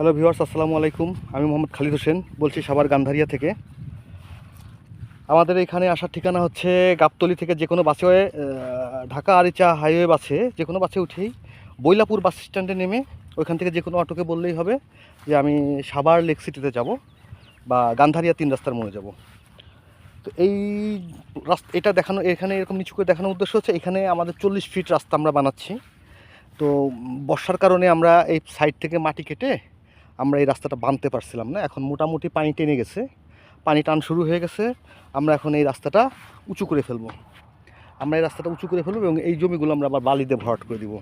Hello viewers, আসসালামু আলাইকুম। আমি মোহাম্মদ খালিদ হোসেন, বলছি সাবার গান্ধারিয়া থেকে। আমাদের এখানে আসার ঠিকানা হচ্ছে গাবতলি থেকে যে কোনো বাসে ঢাকা আরিচা হাইওয়ে বাসে, যে কোনো বাসে উঠেই বৈলাপুর বাস স্ট্যান্ডে নেমে ওইখান থেকে যে কোনো অটোকে বললেই হবে যে আমি সাভার লেক সিটিতে যাব বা গান্ধারিয়া তিন রাস্তার মোড়ে যাব। তো এই রাস্তা, এটা দেখানো, এখানে এরকম নিচু করে দেখানোর উদ্দেশ্য হচ্ছে এখানে আমাদের চল্লিশ ফিট রাস্তা আমরা বানাচ্ছি। তো বর্ষার কারণে আমরা এই সাইড থেকে মাটি কেটে আমরা এই রাস্তাটা বানতে পারছিলাম না। এখন মোটামুটি পানি টেনে গেছে। পানি টান শুরু হয়ে গেছে। আমরা এখন এই রাস্তাটা উঁচু করে ফেলব। আমরা এই রাস্তাটা উঁচু করে ফেলব এবং এই জমিগুলো আমরা আবার বালি দিয়ে ভরাট করে দিব।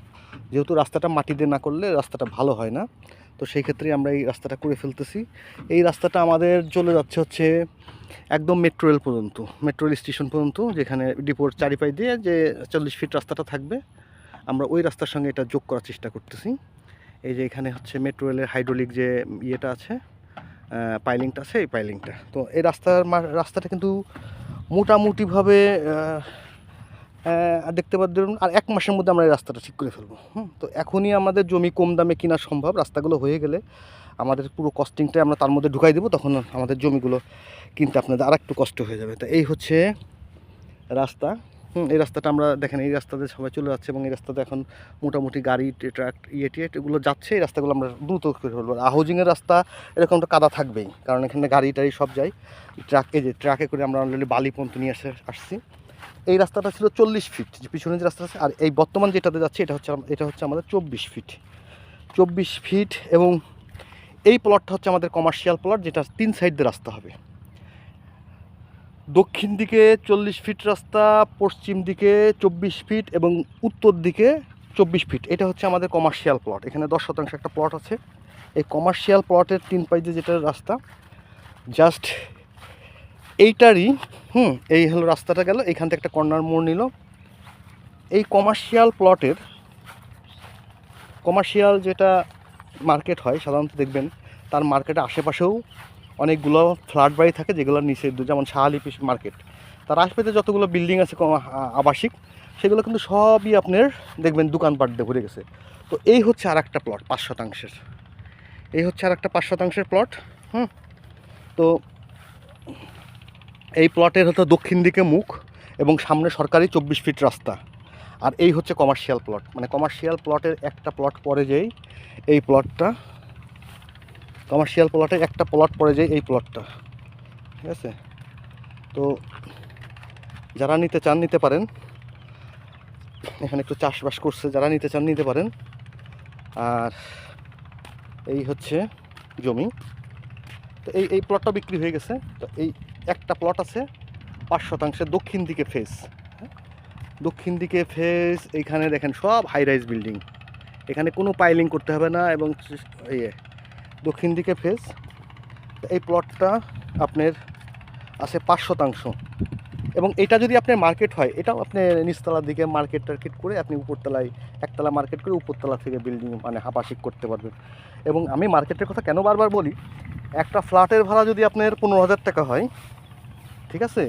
যেহেতু রাস্তাটা মাটি দিয়ে না করলে রাস্তাটা ভালো হয় না। তো সেই ক্ষেত্রে আমরা এই রাস্তাটা করে ফেলতেছি। এই রাস্তাটা আমাদের চলে যাচ্ছে হচ্ছে একদম মেট্রো রেল পর্যন্ত মেট্রো রেল স্টেশন পর্যন্ত, যেখানে ডিপোর চারিপাই দিয়ে যে চল্লিশ ফিট রাস্তাটা থাকবে। আমরা ওই রাস্তার সঙ্গে এটা যোগ করার চেষ্টা করতেছি। এই যে এখানে হচ্ছে মেট্রো রেলের হাইড্রোলিক যে ইয়েটা আছে পাইলিংটা আছে, এই পাইলিংটা তো এই রাস্তার রাস্তাটা কিন্তু মোটামুটিভাবে দেখতে পাচ্ছেন আর এক মাসের মধ্যে আমরা এই রাস্তাটা ঠিক করে ফেলব, হুম? তো এখনই আমাদের জমি কম দামে কেনা সম্ভব, রাস্তাগুলো হয়ে গেলে আমাদের পুরো কস্টিংটা আমরা তার মধ্যে ঢুকাই দেবো, তখন আমাদের জমিগুলো কিনতে আপনাদের আর একটু কষ্ট হয়ে যাবে। তো এই হচ্ছে রাস্তা। হুম, এই রাস্তাটা আমরা দেখেন, এই রাস্তাতে সবাই চলে যাচ্ছে এবং এই রাস্তাতে এখন মোটামুটি গাড়ি, ট্রাক ইয়ে টিয়ে এগুলো যাচ্ছে, এই রাস্তাগুলো আমরা দ্রুত করে ফেলব। হাউজিংয়ের রাস্তা এরকম তো কাদা থাকবেই, কারণ এখানে গাড়ি, টাড়ি সব যায়। ট্রাকে যে ট্রাকে করে আমরা অলরেডি বালি পর্যন্ত নিয়ে এসে আসছি। এই রাস্তাটা ছিল চল্লিশ ফিট যে পিছনে যে রাস্তা আছে, আর এই বর্তমান যেটাতে যাচ্ছে, এটা হচ্ছে এটা হচ্ছে আমাদের চব্বিশ ফিট চব্বিশ ফিট এবং এই প্লটটা হচ্ছে আমাদের কমার্শিয়াল প্লট যেটা তিন সাইড দিয়ে রাস্তা হবে। দক্ষিণ দিকে চল্লিশ ফিট রাস্তা, পশ্চিম দিকে চব্বিশ ফিট এবং উত্তর দিকে চব্বিশ ফিট। এটা হচ্ছে আমাদের কমার্শিয়াল প্লট এখানে দশ শতাংশ একটা প্লট আছে। এই কমার্শিয়াল প্লটের তিন পাইজে যেটা রাস্তা জাস্ট এইটারই, হুম, এই হলো রাস্তাটা গেল। এইখান থেকে একটা কর্নার মোড় নিল। এই কমার্শিয়াল প্লটের কমার্শিয়াল যেটা মার্কেট হয়, সাধারণত দেখবেন, তার মার্কেটের আশেপাশেও অনেকগুলো ফ্ল্যাট বাড়ি থাকে যেগুলোর নিচে যেমন শাহালি পিস মার্কেট। তার আশপাশে যতগুলো বিল্ডিং আছে আবাসিক, সেগুলো কিন্তু সবই আপনার দেখবেন দোকানপাট দিয়ে ভরে গেছে। তো এই হচ্ছে আর একটা প্লট পাঁচ শতাংশের। এই হচ্ছে আর একটা পাঁচ শতাংশের প্লট হুম? তো এই প্লটের হচ্ছে দক্ষিণ দিকে মুখ এবং সামনে সরকারি চব্বিশ ফিট রাস্তা। আর এই হচ্ছে কমার্শিয়াল প্লট মানে কমার্শিয়াল প্লটের একটা প্লট পরে যেই, এই প্লটটা কমার্শিয়াল প্লটের একটা প্লট পড়ে যায় এই প্লটটা ঠিক আছে? তো যারা নিতে চান, নিতে পারেন। এখানে একটু চাষবাস করছে, যারা নিতে চান, নিতে পারেন। আর এই হচ্ছে জমি। তো এই এই প্লটটা বিক্রি হয়ে গেছে। তো এই একটা প্লট আছে পাঁচ শতাংশের দক্ষিণ দিকে ফেস দক্ষিণ দিকে ফেস এইখানে দেখেন সব হাই রাইজ বিল্ডিং এখানে কোনো পাইলিং করতে হবে না এবং ইয়ে দক্ষিণ দিকে ফেস এই প্লটটা আপনার আছে পাঁচ শতাংশ। এবং এটা যদি আপনার মার্কেট হয়, এটাও আপনি নিচতলার দিকে মার্কেট টার্কেট করে আপনি উপরতলায়, একতলা মার্কেট করে উপরতলা থেকে বিল্ডিং মানে হাপাশিক করতে পারবেন। এবং আমি মার্কেটের কথা কেন বারবার বলি, একটা ফ্ল্যাটের ভাড়া যদি আপনার পনেরো হাজার টাকা হয়, ঠিক আছে?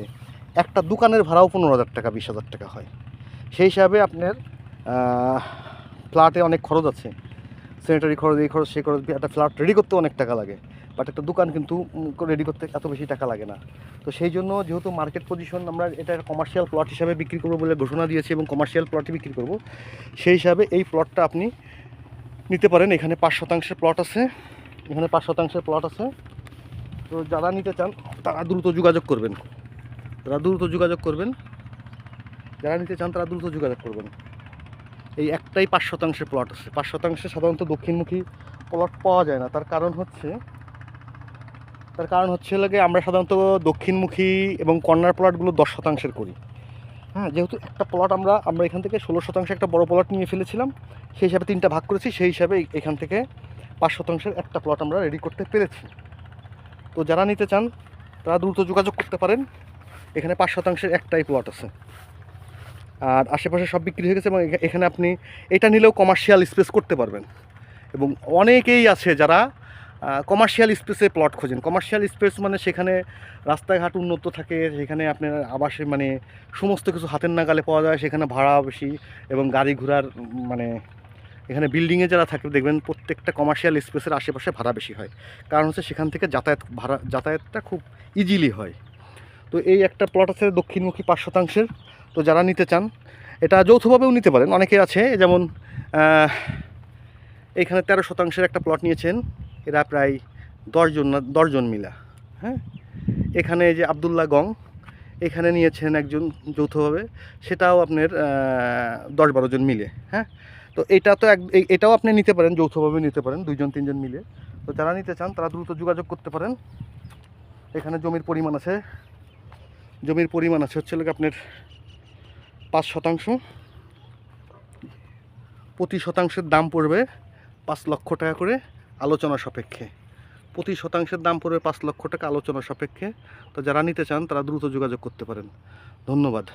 একটা দোকানের ভাড়াও পনেরো হাজার টাকা, বিশ হাজার টাকা হয়। সেই হিসাবে আপনার ফ্ল্যাটে অনেক খরচ আছে। স্যানিটারি খরচ, এই খরচ, সেই খরচ, একটা ফ্ল্যাট রেডি করতে অনেক টাকা লাগে। বাট একটা দোকান কিন্তু রেডি করতে এত বেশি টাকা লাগে না। তো সেই জন্য যেহেতু মার্কেট পজিশন আমরা এটা কমার্শিয়াল প্লট হিসাবে বিক্রি করব বলে ঘোষণা দিয়েছি এবং কমার্শিয়াল প্লটে বিক্রি করব, সেই হিসাবে এই প্লটটা আপনি নিতে পারেন। এখানে পাঁচ শতাংশের প্লট আছে। এখানে পাঁচ শতাংশের প্লট আছে। তো যারা নিতে চান, তারা দ্রুত যোগাযোগ করবেন। তারা দ্রুত যোগাযোগ করবেন। যারা নিতে চান, তারা দ্রুত যোগাযোগ করবেন। এই একটাই পাঁচ শতাংশের প্লট আছে। পাঁচ শতাংশে সাধারণত দক্ষিণমুখী প্লট পাওয়া যায় না। তার কারণ হচ্ছে, তার কারণ হচ্ছে লাগে আমরা সাধারণত দক্ষিণমুখী এবং কর্নার প্লটগুলো দশ শতাংশের করি। হ্যাঁ যেহেতু একটা প্লট আমরা আমরা এখান থেকে ষোলো শতাংশে একটা বড় প্লট নিয়ে ফেলেছিলাম, সেই হিসাবে তিনটা ভাগ করেছি, সেই হিসাবে এখান থেকে পাঁচ শতাংশের একটা প্লট আমরা রেডি করতে পেরেছি। তো যারা নিতে চান, তারা দ্রুত যোগাযোগ করতে পারেন। এখানে পাঁচ শতাংশের একটাই প্লট আছে। আর আশেপাশে সব বিক্রি হয়ে গেছে এবং এখানে আপনি এটা নিলেও কমার্শিয়াল স্পেস করতে পারবেন। এবং অনেকেই আছে যারা কমার্শিয়াল স্পেসে প্লট খোঁজেন। কমার্শিয়াল স্পেস মানে সেখানে রাস্তাঘাট উন্নত থাকে, সেখানে আপনার আবাসে মানে সমস্ত কিছু হাতের নাগালে পাওয়া যায়, সেখানে ভাড়া বেশি এবং গাড়ি ঘোড়ার মানে এখানে বিল্ডিংয়ে যারা থাকে, দেখবেন প্রত্যেকটা কমার্শিয়াল স্পেসের আশেপাশে ভাড়া বেশি হয়। কারণ হচ্ছে সেখান থেকে যাতায়াত ভাড়া, যাতায়াতটা খুব ইজিলি হয়। তো এই একটা প্লট আছে দক্ষিণমুখী পাঁচ শতাংশের। তো যারা নিতে চান, এটা যৌথভাবেও নিতে পারেন। অনেকে আছে, যেমন এইখানে তেরো শতাংশের একটা প্লট নিয়েছেন। এরা প্রায় দশজন দশজন মিলা হ্যাঁ? এখানে যে আবদুল্লাহ গং, এখানে নিয়েছেন একজন যৌথভাবে। সেটাও আপনার দশ জন মিলে হ্যাঁ? তো এটা তো এক এটাও আপনি নিতে পারেন, যৌথভাবে নিতে পারেন দুইজন তিনজন মিলে। তো যারা নিতে চান, তারা দ্রুত যোগাযোগ করতে পারেন। এখানে জমির পরিমাণ আছে, জমির পরিমাণ আছে হচ্ছে লোক আপনার পাঁচ শতাংশ। প্রতি শতাংশের দাম পড়বে পাঁচ লক্ষ টাকা করে আলোচনা সাপেক্ষে। প্রতি শতাংশের দাম পড়বে পাঁচ লক্ষ টাকা আলোচনা সাপেক্ষে। তো যারা নিতে চান তারা দ্রুত যোগাযোগ করতে পারেন। ধন্যবাদ।